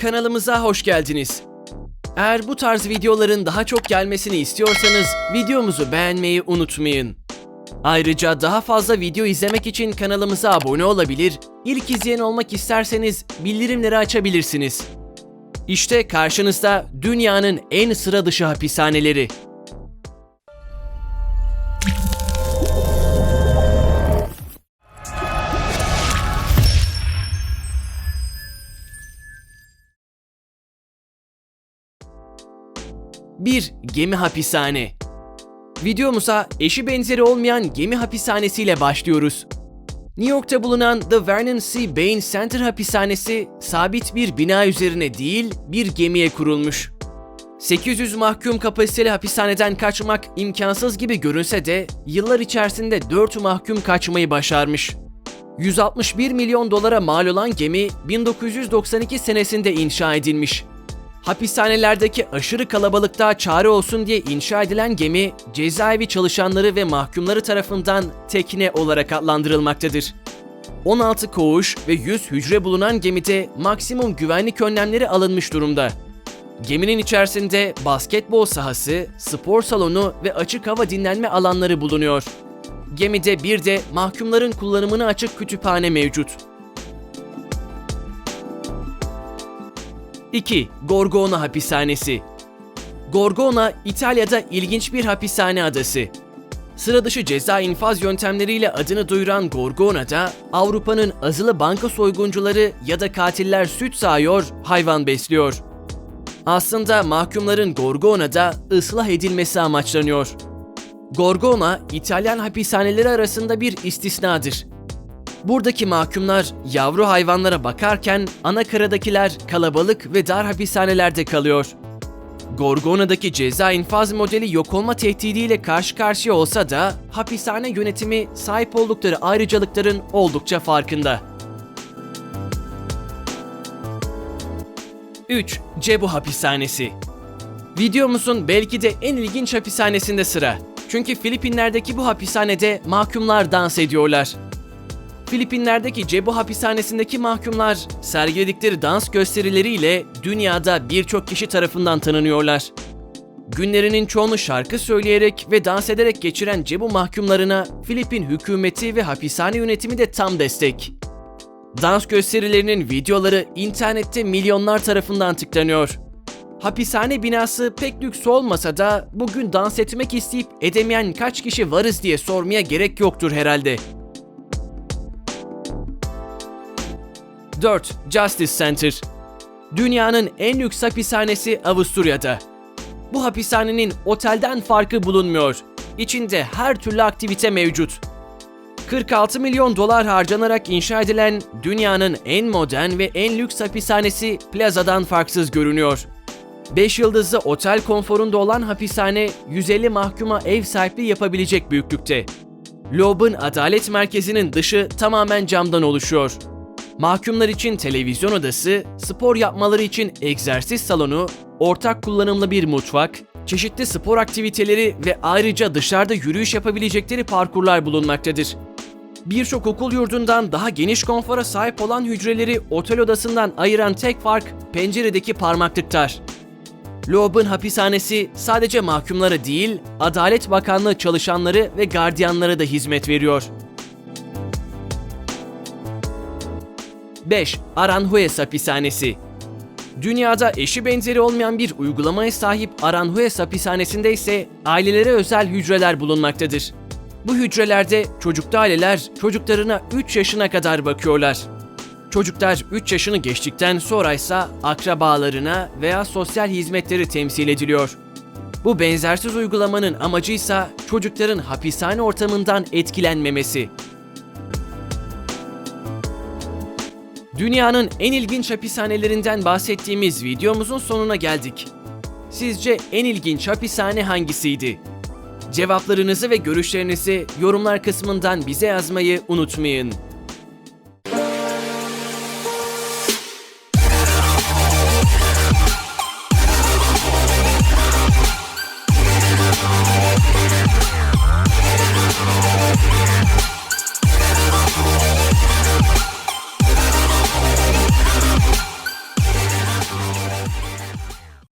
Kanalımıza hoş geldiniz. Eğer bu tarz videoların daha çok gelmesini istiyorsanız videomuzu beğenmeyi unutmayın. Ayrıca daha fazla video izlemek için kanalımıza abone olabilir, ilk izleyen olmak isterseniz bildirimleri açabilirsiniz. İşte karşınızda dünyanın en sıra dışı hapishaneleri. Bir Gemi hapishane. Videomuza eşi benzeri olmayan gemi hapishanesiyle başlıyoruz. New York'ta bulunan The Vernon C. Bain Center hapishanesi sabit bir bina üzerine değil bir gemiye kurulmuş. 800 mahkum kapasiteli hapishaneden kaçmak imkansız gibi görünse de yıllar içerisinde 4 mahkum kaçmayı başarmış. 161 milyon dolara mal olan gemi 1992 senesinde inşa edilmiş. Hapishanelerdeki aşırı kalabalıkta çare olsun diye inşa edilen gemi, cezaevi çalışanları ve mahkumları tarafından tekne olarak adlandırılmaktadır. 16 koğuş ve 100 hücre bulunan gemide maksimum güvenlik önlemleri alınmış durumda. Geminin içerisinde basketbol sahası, spor salonu ve açık hava dinlenme alanları bulunuyor. Gemide bir de mahkumların kullanımına açık kütüphane mevcut. 2. Gorgona Hapishanesi Gorgona, İtalya'da ilginç bir hapishane adası. Sıra dışı ceza infaz yöntemleriyle adını duyuran Gorgona'da Avrupa'nın azılı banka soyguncuları ya da katiller süt sağıyor, hayvan besliyor. Aslında mahkumların Gorgona'da ıslah edilmesi amaçlanıyor. Gorgona, İtalyan hapishaneleri arasında bir istisnadır. Buradaki mahkumlar yavru hayvanlara bakarken ana karadakiler kalabalık ve dar hapishanelerde kalıyor. Gorgona'daki ceza infaz modeli yok olma tehdidiyle karşı karşıya olsa da hapishane yönetimi sahip oldukları ayrıcalıkların oldukça farkında. 3. Cebu Hapishanesi Videomuzun belki de en ilginç hapishanesinde sıra. Çünkü Filipinler'deki bu hapishanede mahkumlar dans ediyorlar. Filipinler'deki Cebu hapishanesindeki mahkumlar sergiledikleri dans gösterileriyle dünyada birçok kişi tarafından tanınıyorlar. Günlerinin çoğunu şarkı söyleyerek ve dans ederek geçiren Cebu mahkumlarına Filipin hükümeti ve hapishane yönetimi de tam destek. Dans gösterilerinin videoları internette milyonlar tarafından tıklanıyor. Hapishane binası pek lüks olmasa da bugün dans etmek isteyip edemeyen kaç kişi varız diye sormaya gerek yoktur herhalde. 4. Justice Center Dünyanın en lüks hapishanesi Avusturya'da. Bu hapishanenin otelden farkı bulunmuyor. İçinde her türlü aktivite mevcut. 46 milyon dolar harcanarak inşa edilen dünyanın en modern ve en lüks hapishanesi plazadan farksız görünüyor. 5 yıldızlı otel konforunda olan hapishane 150 mahkuma ev sahipliği yapabilecek büyüklükte. Loeb'ın adalet merkezinin dışı tamamen camdan oluşuyor. Mahkumlar için televizyon odası, spor yapmaları için egzersiz salonu, ortak kullanımlı bir mutfak, çeşitli spor aktiviteleri ve ayrıca dışarıda yürüyüş yapabilecekleri parkurlar bulunmaktadır. Birçok okul yurdundan daha geniş konfora sahip olan hücreleri otel odasından ayıran tek fark penceredeki parmaklıklar. Loeb'ın hapishanesi sadece mahkumlara değil, Adalet Bakanlığı çalışanları ve gardiyanlara da hizmet veriyor. 5. Aranjuez Hapishanesi Dünyada eşi benzeri olmayan bir uygulamaya sahip Aranjuez hapishanesinde ise ailelere özel hücreler bulunmaktadır. Bu hücrelerde çocuklu aileler çocuklarına 3 yaşına kadar bakıyorlar. Çocuklar 3 yaşını geçtikten sonra ise akrabalarına veya sosyal hizmetleri temsil ediliyor. Bu benzersiz uygulamanın amacı ise çocukların hapishane ortamından etkilenmemesi. Dünyanın en ilginç hapishanelerinden bahsettiğimiz videomuzun sonuna geldik. Sizce en ilginç hapishane hangisiydi? Cevaplarınızı ve görüşlerinizi yorumlar kısmından bize yazmayı unutmayın.